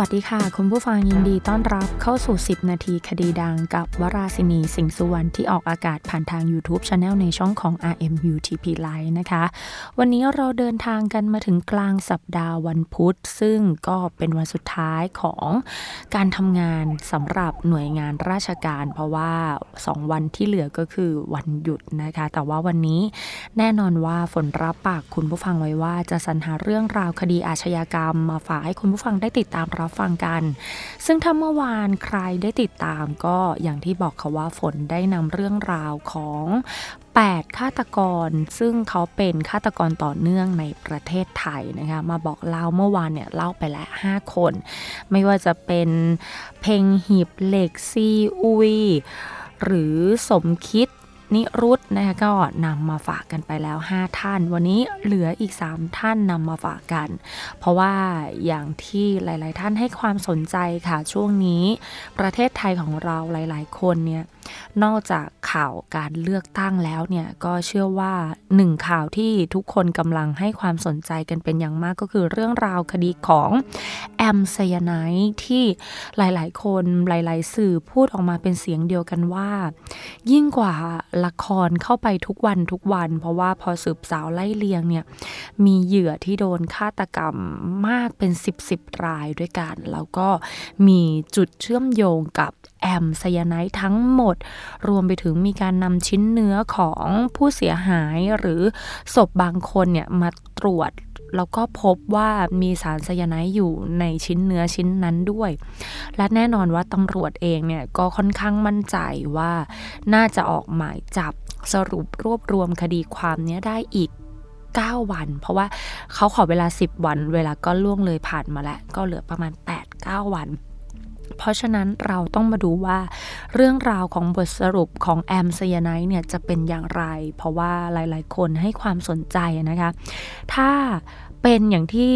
วัสดีค่ะ คุณผู้ฟังยินดีต้อนรับเข้าสู่ 10 นาทีคดีดังกับวราศินีสิงห์สุวรรณที่ออกอากาศผ่านทาง YouTube Channel ในช่องของ RMUTP Live นะคะ วันนี้เราเดินทางกันมาถึงกลางสัปดาห์วันพุธ ซึ่งก็เป็นวันสุดท้ายของการทำงานสำหรับหน่วยงานราชการ เพราะว่า 2 วันที่เหลือก็คือวันหยุดนะคะ แต่ว่าวันนี้แน่นอนว่าฝนรับปากคุณผู้ฟังไว้ว่าจะสรรหาเรื่องราวคดีอาชญากรรม มาฝากให้คุณผู้ฟังได้ติดตามรับฟังกัน ซึ่งถ้าเมื่อวานใครได้ติดตามก็อย่างที่บอกค่ะว่าฝนได้นำเรื่องราวของ 8 ฆาตกร ซึ่งเขาเป็นฆาตกรต่อเนื่องในประเทศไทยนะคะมาบอกเล่าเมื่อวานเนี่ยเล่าไปแล้ว 5 คน ไม่ว่าจะเป็นเพงหีบเหล็กซีอุยหรือสมคิด นิรุตนะคะก็นำมาฝากกันไปแล้ว 5 ท่าน วันนี้เหลืออีก 3 ท่านนำมาฝากกัน เพราะว่าอย่างที่หลาย ๆ ท่านให้ความสนใจค่ะช่วงนี้ ประเทศไทยของเราหลาย ๆ คนเนี่ย นอกจากข่าวการเลือกตั้งแล้วเนี่ยก็เชื่อว่าหนึ่งข่าวที่ทุกคนกำลังให้ความสนใจกันเป็นอย่างมากก็คือเรื่องราวคดีของแอมไซยาไนท์ที่หลาย ๆ คนหลาย ๆ สื่อพูดออกมาเป็นเสียงเดียวกันว่า ยิ่งกว่าละครเข้าไปทุกวันทุกวัน เพราะว่าพอสืบสาวไล่เลียงเนี่ยมีเหยื่อที่โดนฆาตกรรมมากเป็น 10 10รายด้วยกัน แล้วก็มีจุดเชื่อมโยงกับ แอมไซยาไนท์ทั้งหมด รวมไปถึงมีการนำชิ้นเนื้อของผู้เสียหายหรือศพบางคนเนี่ยมาตรวจแล้วก็พบว่ามีสารไซยาไนด์อยู่ในชิ้นเนื้อชิ้นนั้นด้วย และแน่นอนว่าตำรวจเองเนี่ยก็ค่อนข้างมั่นใจว่าน่าจะออกหมายจับสรุปรวบรวมคดีความนี้ได้อีก 9 วัน เพราะว่าเขาขอเวลา 10 วัน เวลาก็ล่วงเลยผ่านมาแล้ว ก็เหลือประมาณ 8-9 วัน เพราะฉะนั้นเราต้องมาดูว่าเรื่องราวของบทสรุปของแอมไซยาไนเนี่ยจะเป็นอย่างไร เพราะว่าหลายๆ คนให้ความสนใจนะคะ ถ้าเป็นอย่างที่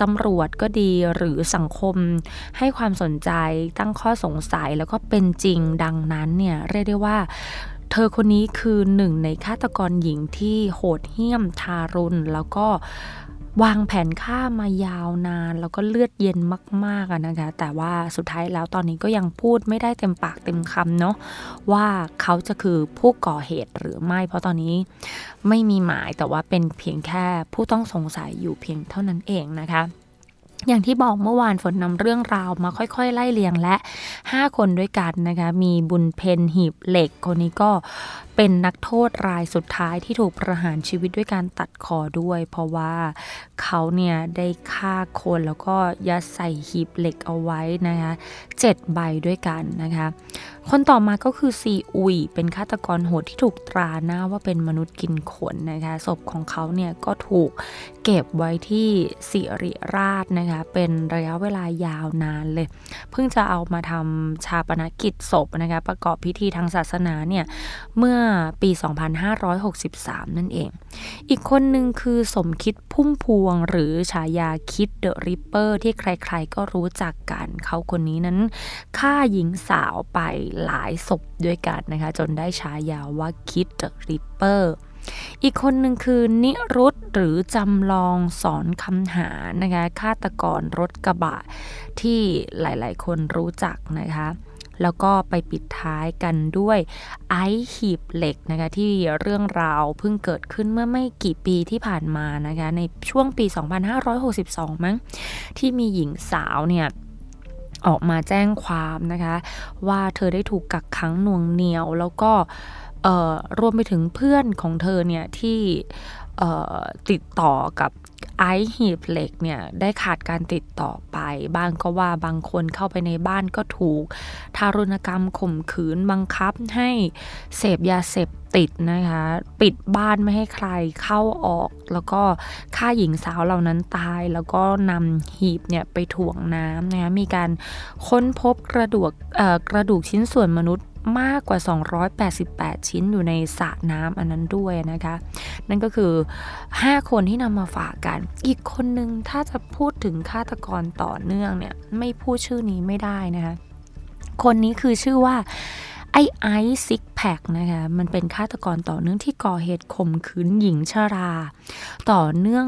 ตำรวจก็ดีหรือสังคมให้ความสนใจตั้งข้อสงสัยแล้วก็เป็นจริงดังนั้นเนี่ยเรียกได้ว่าเธอคนนี้คือหนึ่งในฆาตกรหญิงที่โหดเหี้ยมทารุณ แล้วก็ วางแผนฆ่ามายาวนาน แล้วก็เลือดเย็นมากๆนะคะ แต่ว่าสุดท้ายแล้วตอนนี้ก็ยังพูดไม่ได้เต็มปากเต็มคำเนาะว่าเขาจะคือผู้ก่อเหตุหรือไม่ เพราะตอนนี้ไม่มีหมายแต่ว่าเป็นเพียงแค่ผู้ต้องสงสัยอยู่เพียงเท่านั้นเองนะคะ อย่างที่บอกเมื่อวานฝนนำเรื่องราวมาค่อยๆ ไล่เลียงและ 5 คนด้วยกันนะคะมีบุญเพนหีบเหล็กคนนี้ก็เป็นนักโทษรายสุดท้ายที่ถูกประหารชีวิตด้วยการตัดคอด้วย เพราะว่าเขาเนี่ยได้ฆ่าคนแล้วก็ยัดใส่หีบเหล็กเอาไว้นะคะเจ็ดใบด้วยกันนะคะ คนต่อมาก็คือซีอุย เป็นฆาตกรโหดที่ถูกตราหน้าว่าเป็นมนุษย์กินขนนะคะศพของเขาเนี่ยก็ถูกเก็บไว้ที่สิริราชนะคะเป็นระยะเวลายาวนานเลย เพิ่งจะเอามาทำชาปนกิจศพนะคะประกอบพิธีทางศาสนาเนี่ยเมื่อปี 2563 นั่นเอง อีกคนหนึ่งคือสมคิดพุ่มพวงหรือฉายาคิดเดอะริปเปอร์ที่ใครๆก็รู้จักกัน เขาคนนี้นั้นฆ่าหญิงสาวไปหลายศพด้วยกันนะคะ จนได้ฉายาว่าคิดเดอะริปเปอร์อีกคนหนึ่งคือนิรุตหรือจำลองสอนคำหานะคะฆาตกรรถกระบะที่หลายๆ คนรู้จักนะคะแล้วก็ไปปิดท้ายกันด้วยไอหีบเหล็กนะคะที่เรื่องราวเพิ่งเกิดขึ้นเมื่อไม่กี่ปีที่ผ่านมานะคะในช่วงปี 2562 มั้งที่มีหญิงสาวเนี่ย ออกมาแจ้งความนะคะ ว่าเธอได้ถูกกักขังหน่วงเหนียว แล้วก็รวมไปถึงเพื่อนของเธอเนี่ยที่ ติดต่อกับไอซ์หีบเหล็กเนี่ยได้ขาดการติดต่อไปบางก็ว่าบางคนเข้าไปในบ้านก็ถูก ทารุณกรรมข่มขืนบังคับให้เสพยาเสพติดนะคะ ปิดบ้านไม่ให้ใครเข้าออก แล้วก็ฆ่าหญิงสาวเหล่านั้นตาย แล้วก็นำหีบเนี่ยไปถ่วงน้ำนะคะมีการค้นพบกระดูกกระดูกชิ้นส่วนมนุษย์ มากกว่า 288 ชิ้นอยู่ในสระน้ำอันนั้นด้วยนะคะ นั่นก็คือ 5 คนที่นำมาฝากกัน อีกคนนึงถ้าจะพูดถึงฆาตกรต่อเนื่องเนี่ย ไม่พูดชื่อนี้ไม่ได้นะคะ คนนี้คือชื่อว่าไอไอซิกแพคนะคะ มันเป็นฆาตกรต่อเนื่องที่ก่อเหตุข่มขืนหญิงชรา ต่อเนื่อง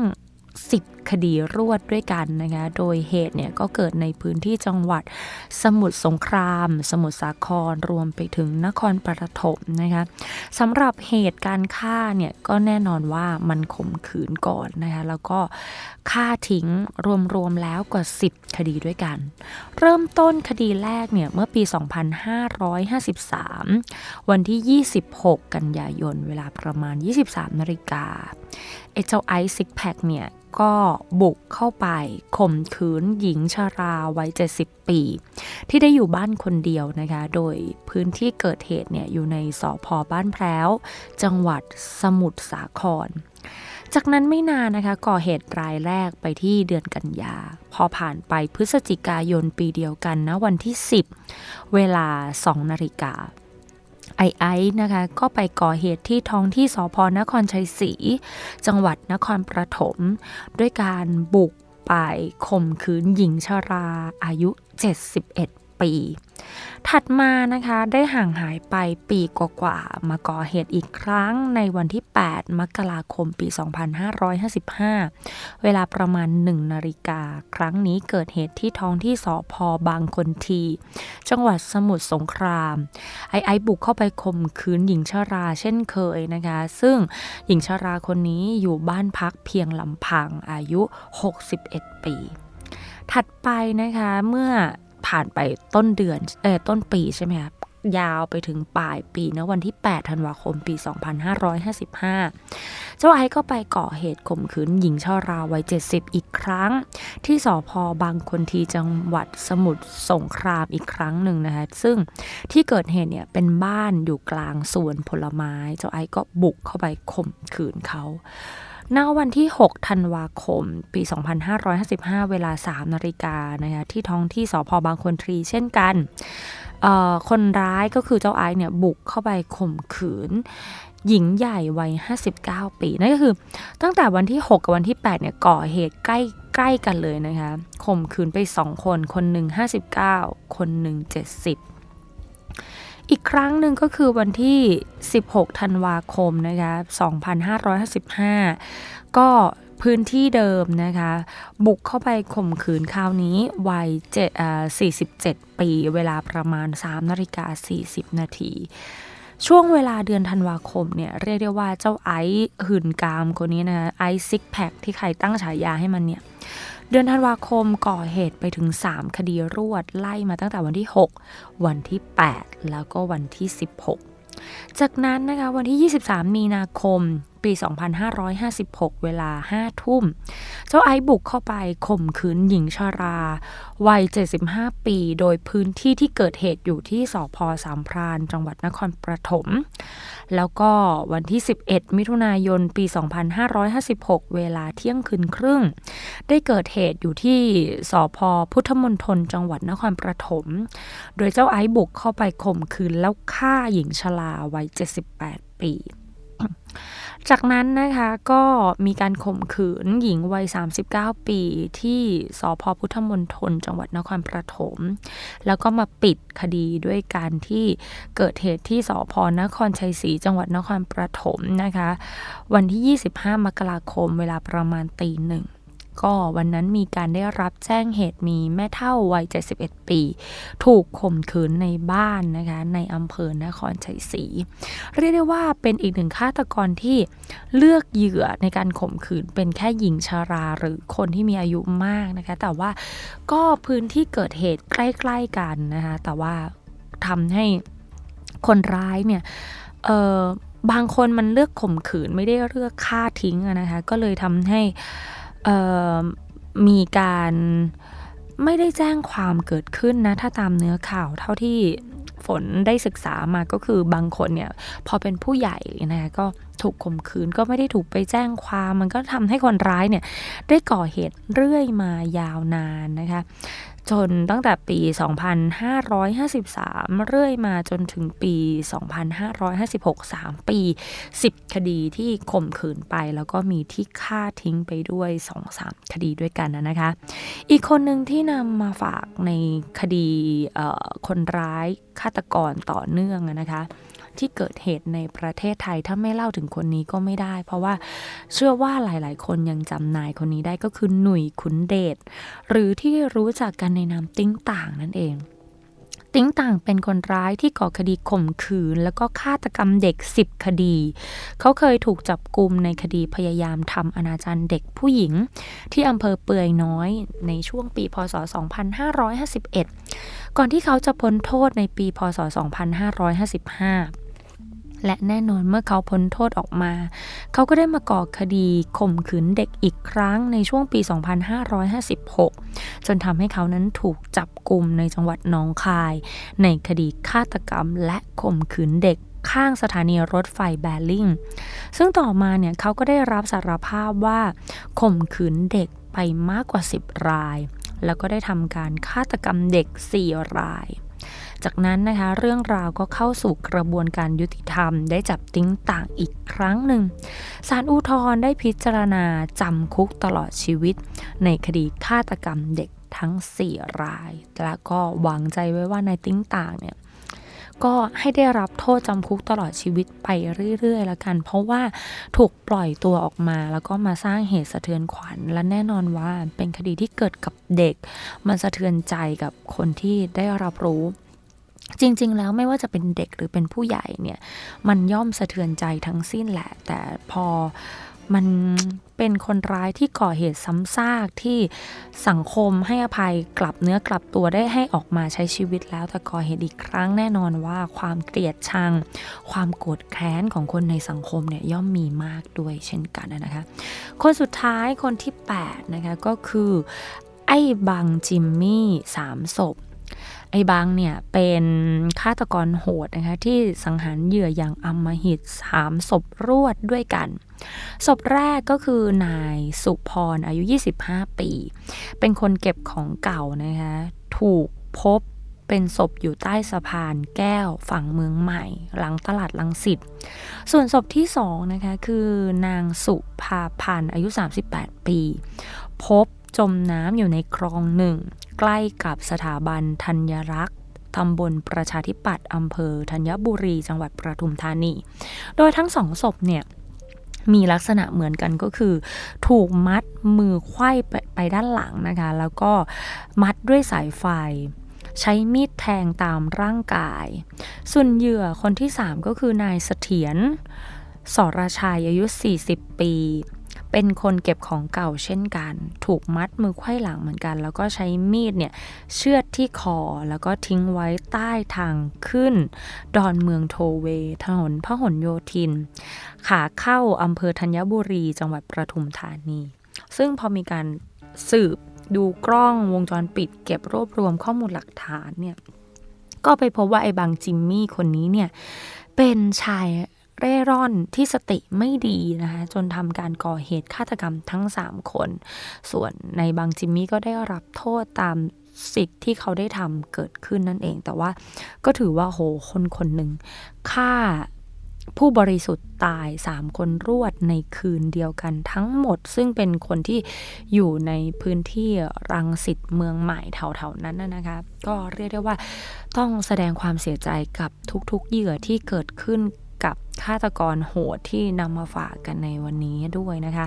10 คดีรวดด้วยกันนะคะโดยเหตุเนี่ยก็เกิดในพื้นที่จังหวัดสมุทรสงคราม สมุทรสาครรวมไปถึงนครปฐมนะคะสำหรับเหตุการฆ่าเนี่ยก็แน่นอนว่ามันข่มขืนก่อนนะคะแล้วก็ฆ่าทิ้งรวมๆแล้วกว่า 10 คดีด้วยกัน เริ่มต้นคดีแรกเนี่ยเมื่อปี 2553 วันที่ 26 กันยายนเวลาประมาณ 23นาฬิกาไอ้เจ้าไอซ์ซิกแพคเนี่ย ก็บุกเข้าไปข่มขืนหญิงชาราวัย 70 ปี ที่ได้อยู่บ้านคนเดียวนะคะ โดยพื้นที่เกิดเหตุเนี่ยอยู่ในสอพอบ้านแพร้ว จังหวัดสมุทรสาคร จากนั้นไม่นานนะคะก่อเหตุรายแรกไปที่เดือนกันยา พอผ่านไปพฤศจิกายนปีเดียวกันนะวันที่ 10 เวลา 2 นาฬิกา ไอไอนะคะก็ไปก่อเหตุที่ท้องที่สพนครชัยศรีจังหวัดนครปฐมด้วยการบุกไปข่มขืนหญิงชราอายุ 71 ปี ถัดมานะคะได้ห่างหายไปปีกว่าๆมาก่อเหตุอีกครั้งในวันที่ 8 มกราคมปี 2555 เวลาประมาณ 1 นาฬิกา ครั้งนี้เกิดเหตุที่ท้องที่สอพอบางคนที จังหวัดสมุทรสงคราม ไอไอบุกเข้าไปข่มขืนหญิงชราเช่นเคยนะคะ ซึ่งหญิงชราคนนี้อยู่บ้านพักเพียงลำพังอายุ 61 ปีถัดไปนะคะเมื่อ ผ่านไปต้นเดือนเออต้นปีใช่ไหมคะยาวไปถึงปลายปีนะวันที่ 8 ธันวาคมปี 2555 เจ้าไอซ์ก็ไปก่อเหตุข่มขืนหญิงชาราวัย 70 อีกครั้ง ที่สพบางคนทีจังหวัดสมุทรสงครามอีกครั้งหนึ่งนะคะซึ่งที่เกิดเหตุเนี่ยเป็นบ้านอยู่กลางสวนผลไม้ เจ้าไอซ์ก็บุกเข้าไปข่มขืนเขา ณวันที่ 6 ธันวาคม ปี 2555 เวลา 3 นาฬิกานะคะที่ท้องที่สพบางคนทรีเช่นกันคนร้ายก็คือเจ้าไอซ์เนี่ยบุกเข้าไปข่มขืน หญิงใหญ่วัย 59 ปี นั่นก็คือตั้งแต่วันที่ 6 กับวันที่ 8 เนี่ยก่อเหตุใกล้ใกล้กันเลยนะคะข่มขืนไป 2 คน คนหนึ่ง59 คนหนึ่ง70 อีกครั้งหนึ่งก็คือวันที่ 16 ธันวาคมนะคะ2555 ก็พื้นที่เดิมนะคะ บุกเข้าไปข่มขืนคราวนี้วัย47 ปี เวลาประมาณ 3 นาฬิกา 40 นาทีช่วงเวลาเดือนธันวาคมเนี่ยเรียกได้ว่าเจ้าไอซ์หื่นกามคนนี้นะไอซ์ซิกแพคที่ใครตั้งฉายาให้มันเนี่ย เดือนธันวาคมก่อเหตุไปถึง 3 คดีรวดไล่มาตั้งแต่วันที่ 6 วันที่ 8 แล้วก็วันที่ 16 จากนั้นนะคะวันที่ 23 มีนาคม ปี 2556 เวลา 5 ทุ่ม เจ้าไอซ์บุกเข้าไปข่มขืนหญิงชารา วัย 75 ปี โดยพื้นที่ที่เกิดเหตุอยู่ที่สพสามพราน จังหวัดนครปฐม แล้วก็วันที่ 11 มิถุนายน ปี 2556 เวลาเที่ยงคืนครึ่ง ได้เกิดเหตุอยู่ที่สพพุทธมณฑลจังหวัดนครปฐม โดยเจ้าไอซ์บุกเข้าไปข่มขืนแล้วฆ่าหญิงชราวัย 78 ปี จากนั้นนะคะก็มีการข่มขืนหญิงวัย 39 ปีที่สพพุทธมณฑลจังหวัดนครปฐมแล้วก็มาปิดคดีด้วยการที่เกิดเหตุที่สพนครชัยศรีจังหวัดนครปฐมนะคะ วันที่ 25 มกราคมเวลาประมาณตีหนึ่ง ก็วันนั้นมีการได้รับแจ้งเหตุมีแม่เฒ่าวัย 71 ปี ถูกข่มขืนในบ้านนะคะในอำเภอนครชัยศรีเรียกได้ว่าเป็นอีกหนึ่งฆาตกรที่เลือกเหยื่อในการข่มขืนเป็นแค่หญิงชาราหรือคนที่มีอายุมากนะคะแต่ว่าก็พื้นที่เกิดเหตุใกล้ ๆกันนะคะแต่ว่าทำให้คนร้ายเนี่ยเออบางคนมันเลือกข่มขืนไม่ได้เลือกฆ่าทิ้งนะคะ ก็เลยทำให้ มีการไม่ได้แจ้งความเกิดขึ้นนะ ถ้าตามเนื้อข่าวเท่าที่ฝนได้ศึกษามาก็คือบางคนเนี่ย พอเป็นผู้ใหญ่นะคะก็ ถูกข่มขืนก็ไม่ได้ถูกไปแจ้งความมันก็ทำให้คนร้ายเนี่ยได้ก่อเหตุเรื่อยมายาวนานนะคะจนตั้งแต่ปี 2553 เรื่อยมาจนถึงปี 2556 3 ปี 10 คดีที่ข่มขืนไป แล้วก็มีที่ฆ่าทิ้งไปด้วย 2-3 คดีด้วยกันนะคะ อีกคนหนึ่งที่นำมาฝากในคดีคนร้ายฆาตกรต่อเนื่องนะคะ ที่เกิดเหตุในประเทศไทย ถ้าไม่เล่าถึงคนนี้ก็ไม่ได้ เพราะว่าเชื่อว่าหลาย ๆ คนยังจำนายคนนี้ได้ก็คือหนุ่ยขุนเดชหรือที่รู้จักกันในนามติ้งต่างนั่นเองติ้งต่างเป็นคนร้ายที่ก่อคดีข่มขืน แล้วก็ฆาตกรรมเด็ก 10 คดี เขาเคยถูกจับกลุมในคดีพยายามทำอนาจารเด็กผู้หญิง ที่อำเภอเปือยน้อยในช่วงปีพศ 2551 ก่อนที่เขาจะพ้นโทษในปีพศ 2555 และแน่นอนเมื่อเขาพ้นโทษออกมา เขาก็ได้มาก่อคดีข่มขืนเด็กอีกครั้งในช่วงปี 2556 จนทำให้เขานั้นถูกจับกลุ่มในจังหวัดหนองคาย ในคดีฆาตกรรมและข่มขืนเด็กข้างสถานีรถไฟแบริ่ง ซึ่งต่อมาเนี่ยเขาก็ได้รับสารภาพว่าข่มขืนเด็กไปมากกว่า 10 ราย แล้วก็ได้ทำการฆาตกรรมเด็ก 4 ราย จากนั้นนะคะเรื่องราวก็เข้าสู่กระบวนการยุติธรรม ได้จับติ้งต่างอีกครั้งหนึ่งศาลอุทธรได้พิจารณาจำคุกตลอดชีวิต ในคดีฆาตกรรมเด็กทั้ง 4 ราย และก็หวังใจไว้ว่าในติ้งต่างเนี่ยก็ให้ได้รับโทษจำคุกตลอดชีวิตไปเรื่อยๆ แล้วกัน เพราะว่าถูกปล่อยตัวออกมา แล้วก็มาสร้างเหตุสะเทือนขวัญ และแน่นอนว่าเป็นคดีที่เกิดกับเด็ก มันสะเทือนใจกับคนที่ได้รับรู้ จริง ๆ แล้วไม่ว่าจะเป็นเด็กหรือเป็นผู้ใหญ่เนี่ย มันย่อมสะเทือนใจทั้งสิ้นแหละ แต่พอมันเป็นคนร้ายที่ก่อเหตุซ้ำซากที่สังคมให้อภัยกลับเนื้อกลับตัวได้ให้ออกมาใช้ชีวิตแล้วแต่ก่อเหตุอีกครั้งแน่นอนว่าความเกลียดชัง ความโกรธแค้นของคนในสังคมเนี่ยย่อมมีมากด้วยเช่นกันนะคะ คนสุดท้ายคนที่8นะคะก็คือไอ้บังจิมมี่สามศพ ไอ้บางเนี่ยเป็นฆาตกรโหดนะคะที่สังหารเหยื่ออย่างอำมหิตสามศพรวดด้วยกัน ศพแรกก็คือนายสุพรอายุ 25 ปี เป็นคนเก็บของเก่านะคะถูกพบเป็นศพอยู่ใต้สะพานแก้วฝั่งเมืองใหม่ หลังตลาดลังสิต ส่วนศพที่สองนะคะคือนางสุภาพันธ์อายุ 38 ปี พบจมน้ำอยู่ในคลองหนึ่ง ใกล้กับสถาบันธัญรักษ์ตำบลประชาธิปัตย์อำเภอธัญบุรีจังหวัดปทุมธานี โดยทั้งสองศพเนี่ยมีลักษณะเหมือนกันก็คือ ถูกมัดมือไขว้ไปไปด้านหลังนะคะ แล้วก็มัดด้วยสายไฟ ใช้มีดแทงตามร่างกาย ส่วนเหยื่อคนที่ 3 ก็คือนายเสถียรสรชัยอายุ 40 ปี เป็นคนเก็บของเก่าเช่นกัน ถูกมัดมือไขว้หลังเหมือนกัน แล้วก็ใช้มีดเนี่ยเชือดที่คอแล้วก็ทิ้งไว้ใต้ทางขึ้น ดอนเมืองโทเวถนนพหลโยธิน ขาเข้าอำเภอธัญบุรีจังหวัดประทุมธานี ซึ่งพอมีการสืบดูกล้องวงจรปิด เก็บรวบรวมข้อมูลหลักฐานเนี่ยก็ไปพบว่าไอ้บางจิมมี่คนนี้เนี่ยเป็นชาย เร่ร่อนที่สติไม่ดีนะคะจนทำการก่อเหตุฆาตกรรมทั้ง 3 คน ส่วนในบางจิมมี่ก็ได้รับโทษตามสิทธิ์ที่เขาได้ทำเกิดขึ้นนั่นเอง แต่ว่าก็ถือว่าโหคนคนหนึ่งฆ่าผู้บริสุทธิ์ตาย 3 คนรวดในคืนเดียวกันทั้งหมด ซึ่งเป็นคนที่อยู่ในพื้นที่รังสิตเมืองใหม่แถวๆนั้นนะคะก็เรียกได้ว่าต้องแสดงความเสียใจกับทุกๆเหยื่อที่เกิดขึ้น กับฆาตกรโหดที่นำมาฝากกันในวันนี้ด้วยนะคะ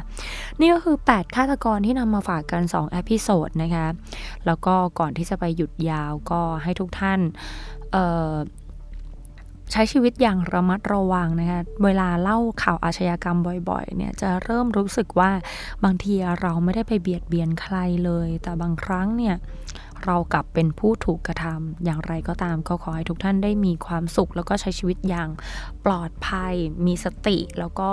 นี่ก็คือ 8 ฆาตกรที่นำมาฝากกัน2เอพิโซดนะคะ แล้วก็ก่อนที่จะไปหยุดยาวก็ให้ทุกท่านใช้ชีวิตอย่างระมัดระวังนะคะ เวลาเล่าข่าวอาชญากรรมบ่อยๆ เนี่ยจะเริ่มรู้สึกว่าบางทีเราไม่ได้ไปเบียดเบียนใครเลย แต่บางครั้งเนี่ย เรากลับเป็นผู้ถูกกระทำอย่างไรก็ตามก็ขอให้ทุกท่านได้มีความสุข แล้วก็ใช้ชีวิตอย่างปลอดภัย มีสติแล้วก็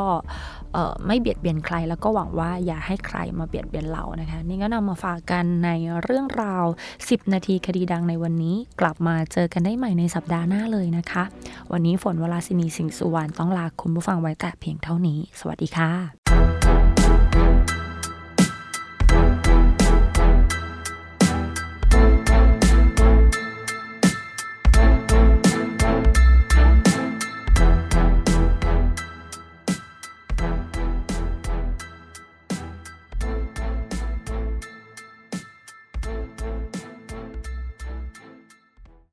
ไม่เบียดเบียนใคร แล้วก็หวังว่าอย่าให้ใครมาเบียดเบียนเรานะคะนี่ก็นำมาฝากกันในเรื่องราว 10 นาทีคดีดังในวันนี้ กลับมาเจอกันได้ใหม่ในสัปดาห์หน้าเลยนะคะ วันนี้ฝนวลาสินีสิงสุวรรณต้องลาคุณผู้ฟังไว้แต่เพียงเท่านี้ สวัสดีค่ะ